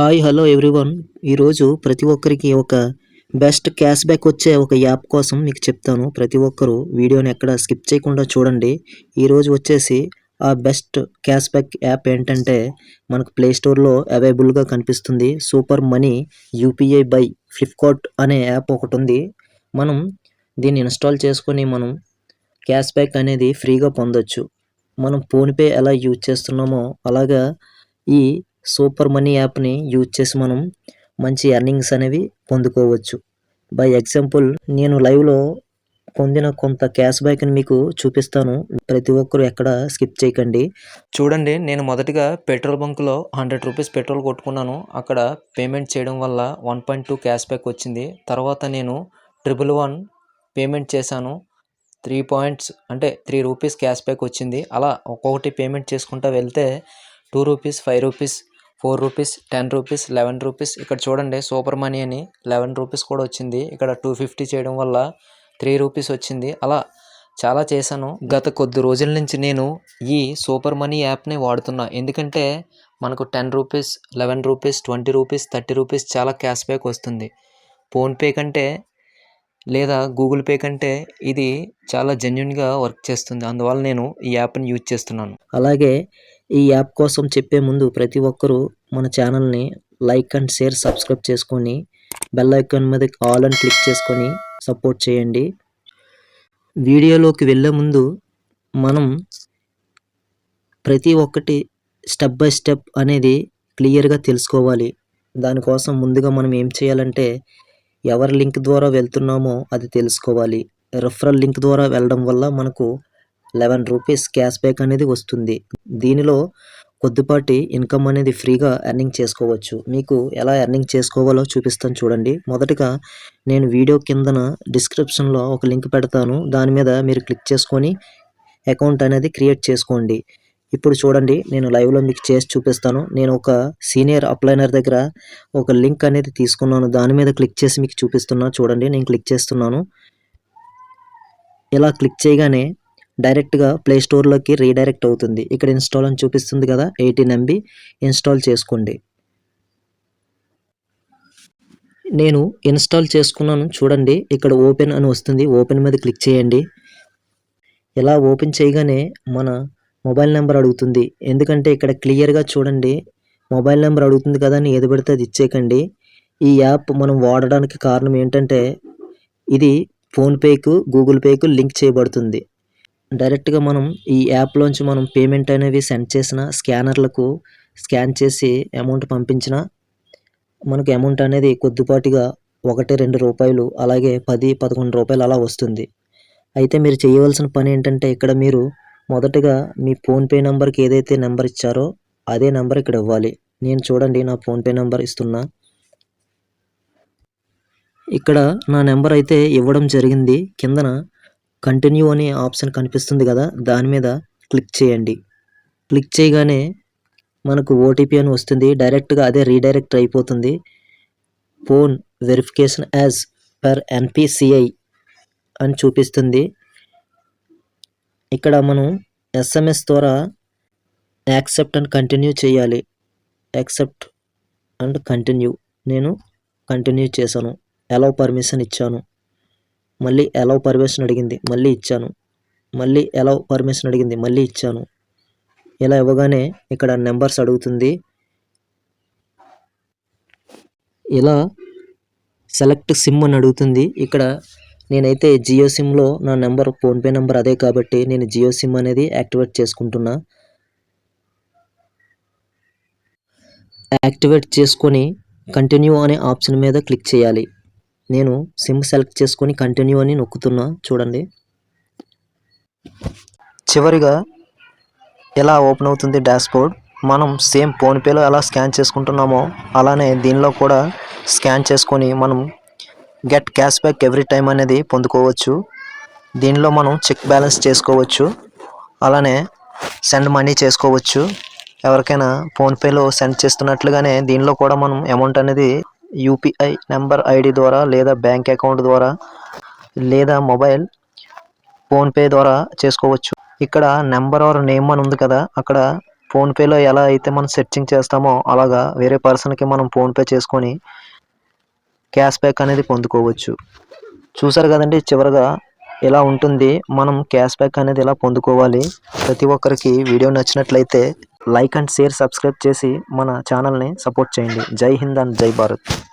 Hi hello everyone ఈరోజు ప్రతి ఒక్కరికి ఒక బెస్ట్ క్యాష్ బ్యాక్ వచ్చే ఒక యాప్ కోసం మీకు చెప్తాను. ప్రతి ఒక్కరూ వీడియోని ఎక్కడ స్కిప్ చేయకుండా చూడండి. ఈరోజు వచ్చేసి ఆ బెస్ట్ క్యాష్ బ్యాక్ యాప్ ఏంటంటే మనకు ప్లే స్టోర్లో అవైలబుల్గా కనిపిస్తుంది. Super money UPI by Flipkart అనే యాప్ ఒకటి ఉంది. మనం దీన్ని ఇన్స్టాల్ చేసుకొని మనం క్యాష్ బ్యాక్ అనేది ఫ్రీగా పొందొచ్చు. మనం ఫోన్పే ఎలా యూజ్ చేస్తున్నామో అలాగా ఈ సూపర్ మనీ యాప్ని యూజ్ చేసి మనం మంచి ఎర్నింగ్స్ అనేవి పొందుకోవచ్చు. బై ఎగ్జాంపుల్ నేను లైవ్లో పొందిన కొంత క్యాష్ బ్యాక్ని మీకు చూపిస్తాను. ప్రతి ఒక్కరు ఎక్కడ స్కిప్ చేయకండి. చూడండి నేను మొదటిగా పెట్రోల్ బంక్లో హండ్రెడ్ రూపీస్ పెట్రోల్ కొట్టుకున్నాను. అక్కడ పేమెంట్ చేయడం వల్ల one point two cash back వచ్చింది. తర్వాత నేను ట్రిపుల్ వన్ పేమెంట్ చేశాను. త్రీ పాయింట్స్ అంటే త్రీ రూపీస్ క్యాష్ బ్యాక్ వచ్చింది. అలా ఒక్కొక్కటి పేమెంట్ చేసుకుంటూ వెళ్తే two rupees five rupees four rupees ten rupees eleven rupees. ఇక్కడ చూడండి సూపర్ మనీ అని లెవెన్ రూపీస్ కూడా వచ్చింది. ఇక్కడ టూ ఫిఫ్టీ చేయడం వల్ల త్రీ రూపీస్ వచ్చింది. అలా చాలా చేశాను. గత కొద్ది రోజుల నుంచి నేను ఈ సూపర్ మనీ యాప్ని వాడుతున్నా. ఎందుకంటే మనకు ten rupees eleven rupees twenty rupees thirty rupees చాలా క్యాష్ బ్యాక్ వస్తుంది. ఫోన్పే కంటే లేదా గూగుల్ పే కంటే ఇది చాలా జెన్యున్గా వర్క్ చేస్తుంది. అందువల్ల నేను ఈ యాప్ని యూజ్ చేస్తున్నాను. అలాగే ఈ యాప్ కోసం చెప్పే ముందు ప్రతి ఒక్కరూ మన ఛానల్ని లైక్ అండ్ షేర్ సబ్స్క్రైబ్ చేసుకొని బెల్ ఐకాన్ మీద ఆల్ అని క్లిక్ చేసుకొని సపోర్ట్ చేయండి. వీడియోలోకి వెళ్ళే ముందు మనం ప్రతి ఒక్కటి స్టెప్ బై స్టెప్ అనేది క్లియర్గా తెలుసుకోవాలి. దానికోసం ముందుగా మనం ఏం చేయాలంటే ఎవరి లింక్ ద్వారా వెళ్తున్నామో అది తెలుసుకోవాలి. రెఫరల్ లింక్ ద్వారా వెళ్ళడం వల్ల మనకు లెవెన్ రూపీస్ క్యాష్ బ్యాక్ అనేది వస్తుంది. దీనిలో కొద్దిపాటి ఇన్కమ్ అనేది ఫ్రీగా ఎర్నింగ్ చేసుకోవచ్చు. మీకు ఎలా ఎర్నింగ్ చేసుకోవాలో చూపిస్తాను చూడండి. మొదటగా నేను వీడియో కిందన డిస్క్రిప్షన్లో ఒక లింక్ పెడతాను. దాని మీద మీరు క్లిక్ చేసుకొని అకౌంట్ అనేది క్రియేట్ చేసుకోండి. ఇప్పుడు చూడండి నేను లైవ్లో మీకు చేసి చూపిస్తాను. నేను ఒక సీనియర్ అప్లైనర్ దగ్గర ఒక లింక్ అనేది తీసుకున్నాను. దాని మీద క్లిక్ చేసి మీకు చూపిస్తున్నా. చూడండి నేను క్లిక్ చేస్తున్నాను. ఇలా క్లిక్ చేయగానే డైరెక్ట్గా ప్లే స్టోర్లోకి రీడైరెక్ట్ అవుతుంది. ఇక్కడ ఇన్స్టాల్ అని చూపిస్తుంది కదా ఎయిటీన్ ఎంబీ ఇన్స్టాల్ చేసుకోండి. నేను ఇన్స్టాల్ చేసుకున్నాను చూడండి. ఇక్కడ ఓపెన్ అని వస్తుంది. ఓపెన్ మీద క్లిక్ చేయండి. ఇలా ఓపెన్ చేయగానే మన మొబైల్ నెంబర్ అడుగుతుంది. ఎందుకంటే ఇక్కడ క్లియర్గా చూడండి మొబైల్ నెంబర్ అడుగుతుంది కదా అని ఏది పెడితే అది ఇచ్చేయకండి. ఈ యాప్ మనం వాడడానికి కారణం ఏంటంటే ఇది ఫోన్పేకు గూగుల్ పేకు లింక్ చేయబడుతుంది. డైరెక్ట్గా మనం ఈ యాప్లోంచి మనం పేమెంట్ అనేవి సెండ్ చేసిన స్కానర్లకు స్కాన్ చేసి అమౌంట్ పంపించిన మనకు అమౌంట్ అనేది కొద్దిపాటిగా ఒకటి రెండు రూపాయలు అలాగే పది పదకొండు రూపాయలు అలా వస్తుంది. అయితే మీరు చేయవలసిన పని ఏంటంటే ఇక్కడ మీరు మొదటగా మీ ఫోన్పే నెంబర్కి ఏదైతే నెంబర్ ఇచ్చారో అదే నెంబర్ ఇక్కడ ఇవ్వాలి. నేను చూడండి నా ఫోన్పే నెంబర్ ఇస్తున్నా. ఇక్కడ నా నెంబర్ అయితే ఇవ్వడం జరిగింది. కిందన కంటిన్యూ అనే ఆప్షన్ కనిపిస్తుంది కదా దాని మీద క్లిక్ చేయండి. క్లిక్ చేయగానే మనకు ఓటీపీ అని వస్తుంది. డైరెక్ట్గా అదే రీడైరెక్ట్ అయిపోతుంది. Phone verification as per NPCI అని చూపిస్తుంది. ఇక్కడ మనం ఎస్ఎంఎస్ ద్వారా యాక్సెప్ట్ అండ్ కంటిన్యూ చేయాలి. యాక్సెప్ట్ అండ్ కంటిన్యూ నేను కంటిన్యూ చేశాను. ఎలా పర్మిషన్ ఇచ్చాను. మళ్ళీ ఎలా పర్మిషన్ అడిగింది మళ్ళీ ఇచ్చాను. మళ్ళీ ఎలా పర్మిషన్ అడిగింది మళ్ళీ ఇచ్చాను. ఇలా ఇవ్వగానే ఇక్కడ నెంబర్స్ అడుగుతుంది. ఇలా సెలెక్ట్ సిమ్ అని అడుగుతుంది. ఇక్కడ నేనైతే జియో సిమ్లో నా నెంబర్ ఫోన్పే నెంబర్ అదే కాబట్టి నేను జియో సిమ్ అనేది యాక్టివేట్ చేసుకుంటున్నా. యాక్టివేట్ చేసుకొని కంటిన్యూ అనే ఆప్షన్ మీద క్లిక్ చేయాలి. నేను సిమ్ సెలెక్ట్ చేసుకొని కంటిన్యూ అని నొక్కుతున్నా చూడండి. చివరిగా ఎలా ఓపెన్ అవుతుంది డాష్బోర్డ్ మనం సేమ్ ఫోన్పేలో ఎలా స్కాన్ చేసుకుంటున్నామో అలానే దీనిలో కూడా స్కాన్ చేసుకొని మనం get cash back every time అనేది పొందుకోవచ్చు. దీనిలో మనం చెక్ బ్యాలెన్స్ చేసుకోవచ్చు. అలానే సెండ్ మనీ చేసుకోవచ్చు. ఎవరికైనా ఫోన్పేలో సెండ్ చేస్తున్నట్లుగానే దీనిలో కూడా మనం అమౌంట్ అనేది యూపీఐ నెంబర్ ఐడి ద్వారా లేదా బ్యాంక్ అకౌంట్ ద్వారా లేదా మొబైల్ ఫోన్పే ద్వారా చేసుకోవచ్చు. ఇక్కడ నెంబర్ ఆర్ నేమ్ అని ఉంది కదా అక్కడ ఫోన్పేలో ఎలా అయితే మనం సెర్చింగ్ చేస్తామో అలాగా వేరే పర్సన్కి మనం ఫోన్పే చేసుకొని క్యాష్ బ్యాక్ అనేది పొందుకోవచ్చు. చూసారు కదండి చివరగా ఇలా ఉంటుంది మనం క్యాష్ బ్యాక్ అనేది ఎలా పొందుకోవాలి? ప్రతి ఒక్కరికి వీడియో నచ్చినట్లయితే లైక్ అండ్ షేర్ సబ్స్క్రైబ్ చేసి మన ఛానల్ని సపోర్ట్ చేయండి. జై హింద్ అండ్ జై భారత్.